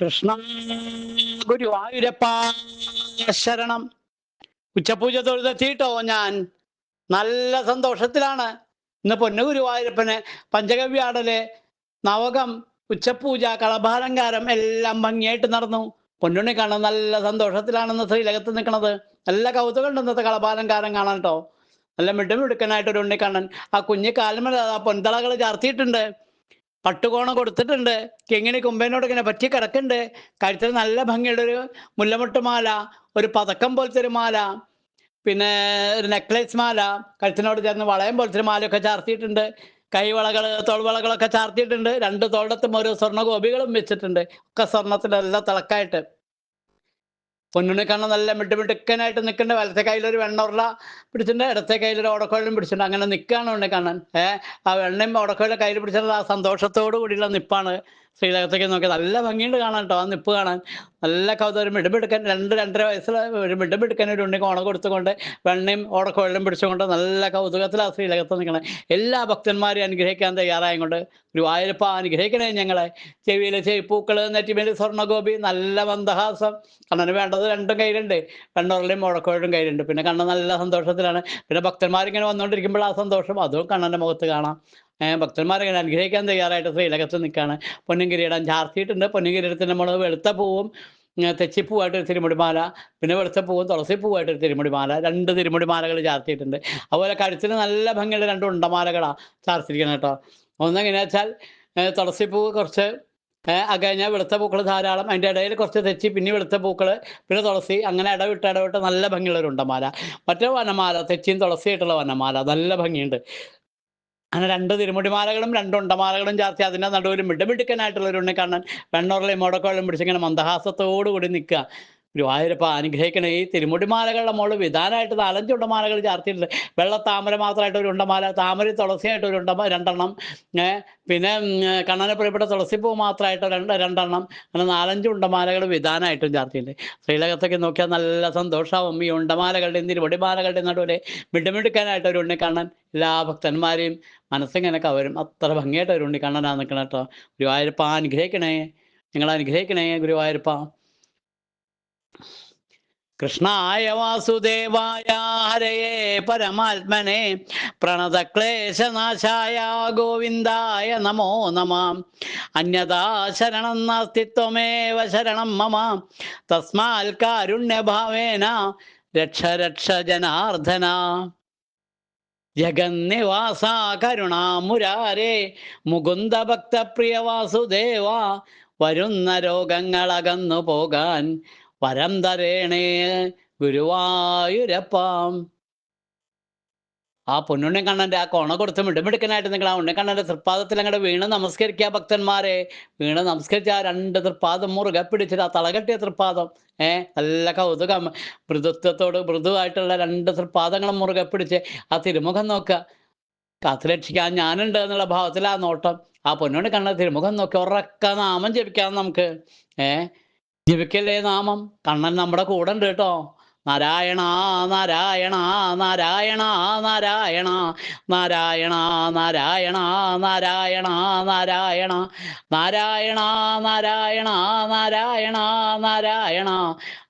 കൃഷ്ണ ഗുരുവായൂരപ്പ ശരണം. ഉച്ചപൂജ തൊഴുതെത്തിയിട്ടോ ഞാൻ? നല്ല സന്തോഷത്തിലാണ്. ഇന്ന് പൊന്നു ഗുരുവായൂരപ്പന് പഞ്ചഗവ്യാടൽ നവകം ഉച്ചപൂജ കളഭാലങ്കാരം എല്ലാം ഭംഗിയായിട്ട് നടന്നു. പൊന്നുണ്ണി കാണാൻ നല്ല സന്തോഷത്തിലാണെന്ന് ശ്രീലകത്ത് നിൽക്കുന്നത് നല്ല കൗതുകമുണ്ട് ഇന്നത്തെ കളഭാലങ്കാരം കാണാൻ കേട്ടോ നല്ല മിടുമിടുക്കനായിട്ട് ഒരു ഉണ്ണിക്കണ്ണൻ ആ കുഞ്ഞു കാൽമല ആ പൊന്തളകൾ ചാർത്തിയിട്ടുണ്ട്. പട്ടുകോണ കൊടുത്തിട്ടുണ്ട്. കിങ്ങിണി കുമ്പേനോട് ഇങ്ങനെ പറ്റി കിടക്കുന്നുണ്ട് കഴുത്തിൽ നല്ല ഭംഗിയുള്ള ഒരു മുല്ലമുട്ടുമാല ഒരു പതക്കം പോലത്തെ ഒരു മാല പിന്നെ ഒരു നെക്ലേസ് മാല കഴുത്തിനോട് ചേർന്ന് വളയം പോലത്തെ ഒരു മാലയൊക്കെ ചാർത്തിയിട്ടുണ്ട്. കൈവളകൾ തോൾവളകളൊക്കെ ചാർത്തിയിട്ടുണ്ട്. രണ്ട് തോളത്തും ഓരോ സ്വർണ ഗോപികളും വെച്ചിട്ടുണ്ട്. ഒക്കെ സ്വർണത്തിലെല്ലാം തിളക്കായിട്ട്. പൊന്നുണ്ണി കണ്ണ നല്ല മിട്ടുമിട്ടുക്കനായിട്ട് നിൽക്കേണ്ട. വലത്തെ കയ്യിലൊരു വെണ്ണുരുള പിടിച്ചിട്ടുണ്ട്. ഇടത്തെ കയ്യിലൊരു ഓടക്കോയിലും പിടിച്ചിട്ടുണ്ട്. അങ്ങനെ നിൽക്കുകയാണ് ഉണ്ണിക്കണ്ണൻ ഏഹ് ആ വെണ്ണയും ഓടക്കോഴലും കയ്യിൽ പിടിച്ചിട്ട് ആ സന്തോഷത്തോടു കൂടിയുള്ള നിപ്പാണ്. ശ്രീലകത്തേക്ക് നോക്കി നല്ല ഭംഗിയുണ്ട് കാണാൻ കേട്ടോ ആ നിപ്പ് കാണാൻ നല്ല കൗത ഒരു മിടുമിടുക്കൻ രണ്ട് രണ്ടര വയസ്സുള്ള ഒരു മിടുമിടുക്കൻ ഒരു ഉണ്ണിക്ക് കോണ കൊടുത്തുകൊണ്ട് വെണ്ണയും ഓടക്കോഴലും പിടിച്ചുകൊണ്ട് നല്ല കൗതുകത്തിലാണ് ശ്രീലകത്ത് നിൽക്കണേ എല്ലാ ഭക്തന്മാരെയും അനുഗ്രഹിക്കാൻ തയ്യാറായതുകൊണ്ട് ഗുരുവായൂരപ്പ അനുഗ്രഹിക്കണേ ഞങ്ങളെ. ചെവിയിലെ ചെവിപ്പൂക്കൾ നെറ്റിമേലി സ്വർണഗോപി നല്ല മന്ദഹാസം. കണ്ണന് വേണ്ടത് രണ്ടും കയ്യിലുണ്ട്. കണ്ണൂറിലെയും മുഴക്കോഴും കയ്യിലുണ്ട്. പിന്നെ കണ്ണൻ നല്ല സന്തോഷത്തിലാണ്. പിന്നെ ഭക്തന്മാരിങ്ങനെ വന്നുകൊണ്ടിരിക്കുമ്പോൾ ആ സന്തോഷം. അതും കണ്ണന്റെ മുഖത്ത് കാണാം. ഏഹ് ഭക്തന്മാരിങ്ങനെ അനുഗ്രഹിക്കാൻ തയ്യാറായിട്ട് ശ്രീലകത്ത് നിൽക്കുകയാണ് പൊന്നും കിരീടം ചാർത്തിയിട്ടുണ്ട്. പൊന്നും കിരീടത്തിന് നമ്മൾ വെളുത്ത പൂവും തെച്ചിപ്പൂവായിട്ട് ഒരു തിരുമുടിമാല പിന്നെ വെളുത്ത പൂവും തുളസി പൂവായിട്ട് ഒരു തിരുമുടിമാല രണ്ട് തിരുമുടിമാലകൾ ചാർത്തിയിട്ടുണ്ട്. അതുപോലെ കഴുത്തിന് നല്ല ഭംഗിയുള്ള രണ്ട് ഉണ്ടമാലകളാണ് ചാർത്തിരിക്കുന്നത് കേട്ടോ. ഒന്നെങ്ങനെ വെച്ചാൽ ഏഹ് തുളസിപ്പൂവ് കുറച്ച് അത് കഴിഞ്ഞാൽ വെളുത്ത പൂക്കൾ ധാരാളം അതിന്റെ ഇടയിൽ കുറച്ച് തെച്ചി പിന്നെ വെളുത്ത പൂക്കൾ പിന്നെ തുളസി അങ്ങനെ ഇടവിട്ട് ഇടവിട്ട് നല്ല ഭംഗിയുള്ള ഒരു ഉണ്ടമാല. മറ്റേ വനമാല തെച്ചിയും തുളസിയായിട്ടുള്ള വനമാല നല്ല ഭംഗിയുണ്ട്. അങ്ങനെ രണ്ട് തിരുമുടിമാലകളും രണ്ട് ഉണ്ടമാലകളും ചാർത്തി അതിന്റെ നടുവിൽ മിടുമിടുക്കനായിട്ടുള്ള ഒരു ഉണ്ണിക്കണ്ണൻ വെണ്ണൂറിലെയും മുടക്കോളം പിടിച്ചിങ്ങനെ മന്ദഹാസത്തോടു കൂടി നിൽക്കുക. ഗുരുവായൂരപ്പ അനുഗ്രഹിക്കണേ ഈ തിരുമുടിമാലകളുടെ മുകളിൽ വിധാനമായിട്ട് നാലഞ്ച് ഉണ്ടമാലകൾ ചാർത്തിയിട്ടുണ്ട്. വെള്ള താമര മാത്രമായിട്ട് ഒരു ഉണ്ടമാല താമര തുളസിയായിട്ട് ഒരു ഉണ്ടമ രണ്ടെണ്ണം. പിന്നെ കണ്ണനെ പ്രിയപ്പെട്ട തുളസിപ്പൂ മാത്രമായിട്ട് രണ്ട് രണ്ടെണ്ണം. അങ്ങനെ നാലഞ്ച് ഉണ്ടമാലകൾ വിധാനമായിട്ടും ചാർത്തിയിട്ടുണ്ട്. ശ്രീലകത്തൊക്കെ നോക്കിയാൽ നല്ല സന്തോഷമാവും ഈ ഉണ്ടമാലകളുടെയും തിരുമുടിമാലകളുടെയും നടുവിലെ മിടുമിടുക്കാനായിട്ട് ഒരു ഉണ്ണിക്കണ്ണൻ. എല്ലാ ഭക്തന്മാരെയും മനസ്സിങ്ങനെ കവരും. അത്ര ഭംഗിയായിട്ട് ഒരു ഉണ്ണിക്കണ്ണനാണ് നിൽക്കണം കേട്ടോ. ഗുരുവായൂരപ്പ അനുഗ്രഹിക്കണേ. നിങ്ങൾ അനുഗ്രഹിക്കണേ ഗുരുവായൂരപ്പ. കൃഷ്ണായ വാസുദേവായ ഹരയേ പരമാത്മനെ പ്രണതക്ലേശനാശായ ഗോവിന്ദായ നമോ നമ. അന്യതാ ശരണം നാസ്തിത്വമേവ ശരണം മമ. തസ്മാൽ കാരുണ്യഭാവേന രക്ഷ രക്ഷ ജനാർദ്ദന. ജഗന്നിവാസ കരുണാമുരാരേ മുകുന്ദ ഭക്തപ്രിയ വാസുദേവ വരുന്ന രോഗങ്ങളകന്നു പോകാൻ വരം തരേണേ ഗുരുവായൂരപ്പം. ആ പൊന്നുണ്ണി കണ്ണന്റെ ആ കൊണ കൊടുത്ത് മിടുമിടുക്കനായിട്ട് നിങ്ങൾ ആ ഉണ്ണിക്കണ്ണന്റെ തൃപ്പാദത്തിൽ അങ്ങോട്ട് വീണ് നമസ്കരിക്കുക ഭക്തന്മാരെ. വീണ് നമസ്കരിച്ച ആ രണ്ട് തൃപ്പാദം മുറുകെ പിടിച്ചിട്ട് ആ തളകെട്ടിയ തൃപ്പാദം. ഏ നല്ല കൗതുകം. മൃദുത്വത്തോട് മൃദുവായിട്ടുള്ള രണ്ട് തൃപ്പാദങ്ങളും മുറുകെ പിടിച്ച് ആ തിരുമുഖം നോക്കുക. കാത്തുരക്ഷിക്കാൻ ഞാനുണ്ട് എന്നുള്ള ഭാവത്തിൽ ആ നോട്ടം. ആ പൊന്നുണ്ണി കണ്ണ തിരുമുഖം നോക്കി ഉറക്ക നാമം ജപിക്കാം നമുക്ക്. ഏ ജപിക്കല്ലേ നാമം കണ്ണൻ നമ്മുടെ കൂടെ ഉണ്ട് കേട്ടോ നാരായണ നാരായണ നാരായണ നാരായണ നാരായണ നാരായണ നാരായണ നാരായണ നാരായണ നാരായണ നാരായണ നാരായണ